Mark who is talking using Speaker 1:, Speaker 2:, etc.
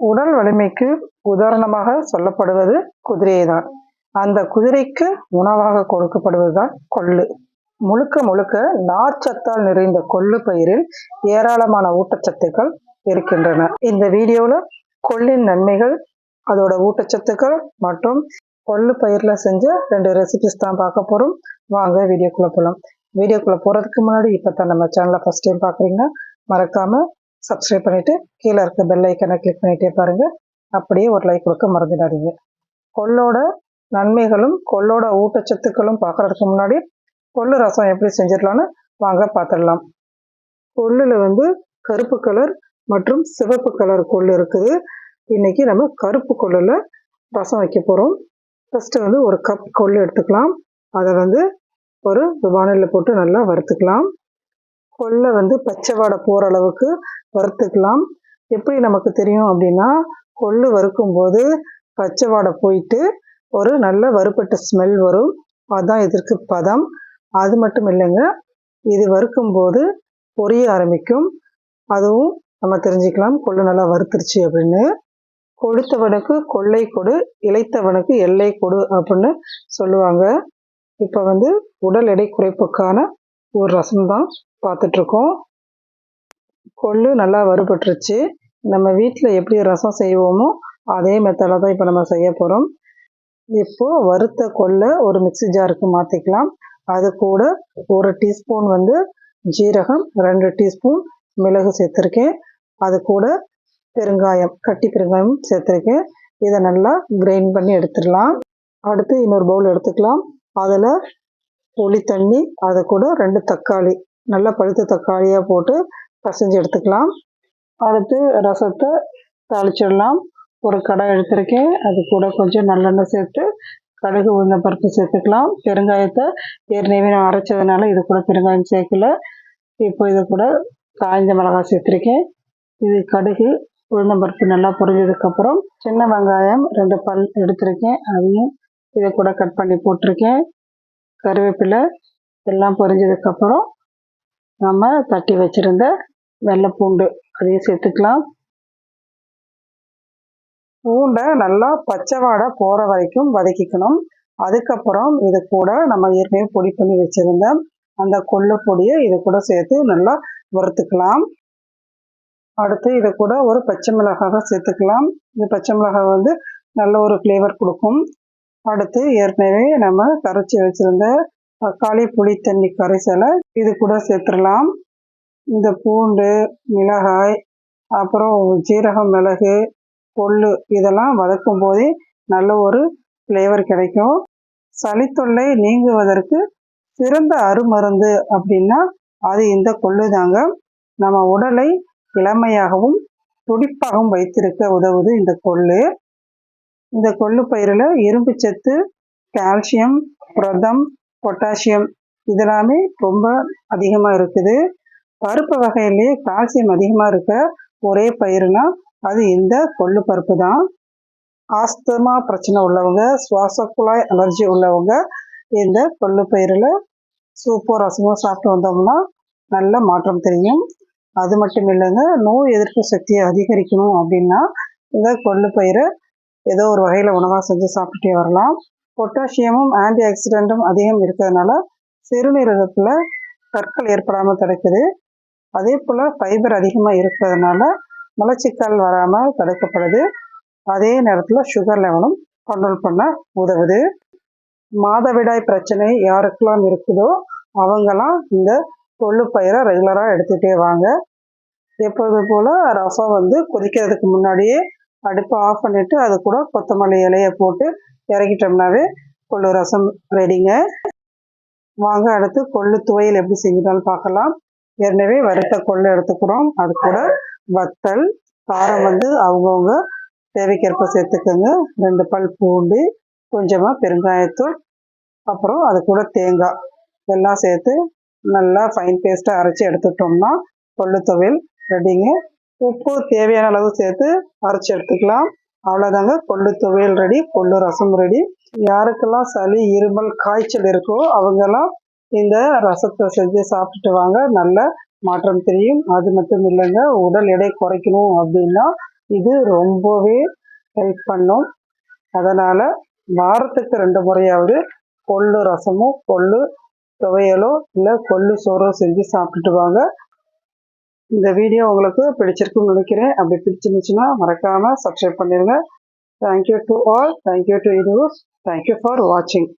Speaker 1: உடல் வலிமைக்கு உதாரணமாக சொல்லப்படுவது குதிரையை தான் அந்த குதிரைக்கு உணவாக கொடுக்கப்படுவது தான் கொள்ளு. முழுக்க முழுக்க நார்ச்சத்தால் நிறைந்த கொள்ளு பயிரில் ஏராளமான ஊட்டச்சத்துக்கள் இருக்கின்றன. இந்த வீடியோவில் கொள்ளின் நன்மைகள் அதோட ஊட்டச்சத்துக்கள் மற்றும் கொள்ளு பயிரில் செஞ்ச ரெண்டு ரெசிபிஸ் தான் பார்க்க போகிறோம் வாங்க வீடியோக்குள்ளே போகலாம் வீடியோக்குள்ளே போகிறதுக்கு முன்னாடி இப்போ தான் நம்ம சேனலை ஃபஸ்ட் டைம் பார்க்குறீங்கன்னா மறக்காமல் சப்ஸ்கிரைப் பண்ணிவிட்டு கீழே இருக்க பெல் ஐக்கனை கிளிக் பண்ணிகிட்டே பாருங்கள் அப்படியே ஒரு லைக் கொடுக்க மறந்துடாதீங்க. கொள்ளோட நன்மைகளும் கொள்ளோட ஊட்டச்சத்துக்களும் பார்க்குறதுக்கு முன்னாடி கொள்ளு ரசம் எப்படி செஞ்சிடலான்னு வாங்க பார்த்துடலாம். கொள்ளில் வந்து கருப்பு கலர் மற்றும் சிவப்பு கலர் கொள்ளு இருக்குது. இன்னைக்கு நம்ம கருப்பு கொள்ளில் ரசம் வைக்க போகிறோம் ஃபஸ்ட்டு வந்து ஒரு கப் கொள்ளு எடுத்துக்கலாம். அதை வந்து ஒரு வானலில் போட்டு நல்லா வறுத்துக்கலாம். கொள்ளை வந்து பச்சை வாடை போகிற அளவுக்கு வறுத்துக்கலாம். எப்படி நமக்கு தெரியும் அப்படின்னா கொள்ளு வறுக்கும்போது பச்சை வாடை போயிட்டு ஒரு நல்ல வறுப்பட்ட ஸ்மெல் வரும். அதுதான் இதற்கு பதம். அது மட்டும் இல்லைங்க இது வறுக்கும்போது பொரிய ஆரம்பிக்கும். அதுவும் நம்ம தெரிஞ்சுக்கலாம் கொள்ளு நல்லா வறுத்துருச்சு அப்படின்னு. கொளுத்தவனுக்கு கொள்ளை கொடு இளைத்தவனுக்கு எல்லை கொடு அப்படின்னு சொல்லுவாங்க. இப்போ வந்து உடல் எடை குறைப்புக்கான ஒரு ரசம் தான் பார்த்துட்ருக்கோம். கொள்ளு நல்லா வறுபட்டுருச்சு. நம்ம வீட்டில் எப்படி ரசம் செய்வோமோ அதே மெத்தடில் தான் இப்போ நம்ம செய்ய போகிறோம் இப்போது வறுத்த கொள்ளை ஒரு மிக்சி ஜாருக்கு மாற்றிக்கலாம் அது கூட ஒரு டீஸ்பூன் வந்து ஜீரகம் ரெண்டு டீஸ்பூன் மிளகு சேர்த்துருக்கேன். அது கூட பெருங்காயம் கட்டி பெருங்காயம் சேர்த்துருக்கேன். இதை நல்லா கிரைண்ட் பண்ணி எடுத்துடலாம். அடுத்து இன்னொரு பவுல் எடுத்துக்கலாம். அதில் புளி தண்ணி அது கூட ரெண்டு தக்காளி. நல்லா பழுத்த தக்காளியாக போட்டு பசைஞ்சு எடுத்துக்கலாம். அடுத்து ரசத்தை தாளிச்சிடலாம். ஒரு கடாய் எடுத்திருக்கேன். அது கூட கொஞ்சம் நல்லெண்ணெய் சேர்த்து கடுகு உளுந்த பருப்பு சேர்த்துக்கலாம். பெருங்காயத்தை ஏற்கனவே நான் அரைச்சதுனால இது கூட பெருங்காயம் சேர்க்கல. இப்போ இது கூட காய்ந்த மிளகாய் சேர்த்துருக்கேன். இது கடுகு உளுந்தம்பருப்பு நல்லா பொரிஞ்சதுக்கப்புறம் சின்ன வெங்காயம் ரெண்டு பல் எடுத்திருக்கேன். அதையும் இதை கூட கட் பண்ணி போட்டிருக்கேன். கருவேப்பிலை எல்லாம் பொரிஞ்சதுக்கப்புறம் நம்ம தட்டி வச்சுருந்த வெள்ளைப்பூண்டு அதையும் சேர்த்துக்கலாம். பூண்டை நல்லா பச்சை வாடை போகிற வரைக்கும் வதக்கிக்கணும். அதுக்கப்புறம் இது கூட நம்ம ஏற்கனவே பொடி பண்ணி வச்சுருந்த அந்த கொள்ளு பொடியை இது கூட சேர்த்து நல்லா வறுத்துக்கலாம். அடுத்து இது கூட ஒரு பச்சை மிளகாய் சேர்த்துக்கலாம். இந்த பச்சை மிளகாய் வந்து நல்ல ஒரு ஃப்ளேவர் கொடுக்கும். அடுத்து ஏற்கனவே நம்ம கரைச்சி வச்சுருந்த தக்காளி புளி தண்ணி கரைசலை இது கூட சேர்த்துடலாம். இந்த பூண்டு மிளகாய் அப்புறம் ஜீரகம் மிளகு கொள்ளு இதெல்லாம் வதக்கும் போதே நல்ல ஒரு ஃப்ளேவர் கிடைக்கும். சளித்தொல்லை நீங்குவதற்கு சிறந்த அருமருந்து அப்படின்னா அது இந்த கொள்ளு தாங்க. நம்ம உடலை இளமையாகவும் துடிப்பாகவும் வைத்திருக்க உதவுது இந்த கொள்ளு. இந்த கொள்ளு பயிரில் இரும்பு சத்து கால்சியம் புரதம் பொட்டாசியம் இதெல்லாமே ரொம்ப அதிகமாக இருக்குது. பருப்பு வகையிலேயே கால்சியம் அதிகமாக இருக்க ஒரே பயிருனா அது இந்த கொள்ளு பருப்பு தான். ஆஸ்தமா பிரச்சனை உள்ளவங்க சுவாச குழாய் அலர்ஜி உள்ளவங்க இந்த கொள்ளு பயிரில் சூப்போ ரசமோ சாப்பிட்டு வந்தோம்னா நல்ல மாற்றம் தெரியும். அது மட்டும் இல்லைங்க நோய் எதிர்ப்பு சக்தியை அதிகரிக்கணும் அப்படின்னா இந்த கொள்ளு பயிரை ஏதோ ஒரு வகையில் உணவாக செஞ்சு சாப்பிட்டுட்டே வரலாம். பொட்டாசியமும் ஆன்டி ஆக்சிடென்ட்டும் அதிகம் இருக்கிறதுனால சிறுநீரகத்தில் கற்கள் ஏற்படாமல் தடுக்குது அதே போல் ஃபைபர் அதிகமாக இருக்கிறதுனால மலச்சிக்கல் வராமல் தடுக்கப்படுது. அதே நேரத்தில் சுகர் லெவலும் கண்ட்ரோல் பண்ண உதவுது. மாதவிடாய் பிரச்சனை யாருக்கெல்லாம் இருக்குதோ அவங்கெல்லாம் இந்த கொள்ளு பயிரை ரெகுலராக எடுத்துகிட்டே வாங்க. எப்போது போல் ரசம் வந்து கொதிக்கிறதுக்கு முன்னாடியே அடுப்பை ஆஃப் பண்ணிவிட்டு அது கூட கொத்தமல்லி இலையை போட்டு இறக்கிட்டோம்னாவே கொள்ளு ரசம் ரெடிங்க வாங்க அடுத்து கொள்ளு துவையல் எப்படி செஞ்சுட்டாலும் பார்க்கலாம். ஏற்கனவே வறுத்த கொள்ளு எடுத்துக்கிறோம். அது கூட வத்தல் காரம் வந்து அவங்கவுங்க தேவைக்கேற்ப சேர்த்துக்கோங்க. ரெண்டு பல் பூண்டு கொஞ்சமாக பெருங்காயத்தூள் அப்புறம் அது கூட தேங்காய். எல்லாம் சேர்த்து நல்லா ஃபைன் பேஸ்ட்டாக அரைச்சி எடுத்துட்டோம்னா கொள்ளு துவையல் ரெடிங்க உப்பு தேவையான அளவு சேர்த்து அரைச்சி எடுத்துக்கலாம். அவ்வளோதாங்க கொள்ளு துவையல் ரெடி கொள்ளு ரசம் ரெடி யாருக்கெல்லாம் சளி இருமல் காய்ச்சல் இருக்கோ அவங்கெல்லாம் இந்த ரசத்தை செஞ்சு சாப்பிட்டுட்டு வாங்க. நல்ல மாற்றம் தெரியும். அது மட்டும் இல்லைங்க. உடல் எடை குறைக்கணும் அப்படின்னா இது ரொம்பவே ஹெல்ப் பண்ணும். அதனால் வாரத்துக்கு ரெண்டு முறையாவது கொள்ளு ரசமும் கொள்ளு துவையலோ இல்லை கொள்ளு சோறோ செஞ்சு சாப்பிட்டுட்டு வாங்க. இந்த வீடியோ உங்களுக்கு பிடிச்சிருக்குன்னு நினைக்கிறேன். அப்படி பிடிச்சிருந்துச்சுன்னா மறக்காமல் சப்ஸ்கிரைப் பண்ணிடுங்க thank you to all thank you to use thank you for வாட்சிங்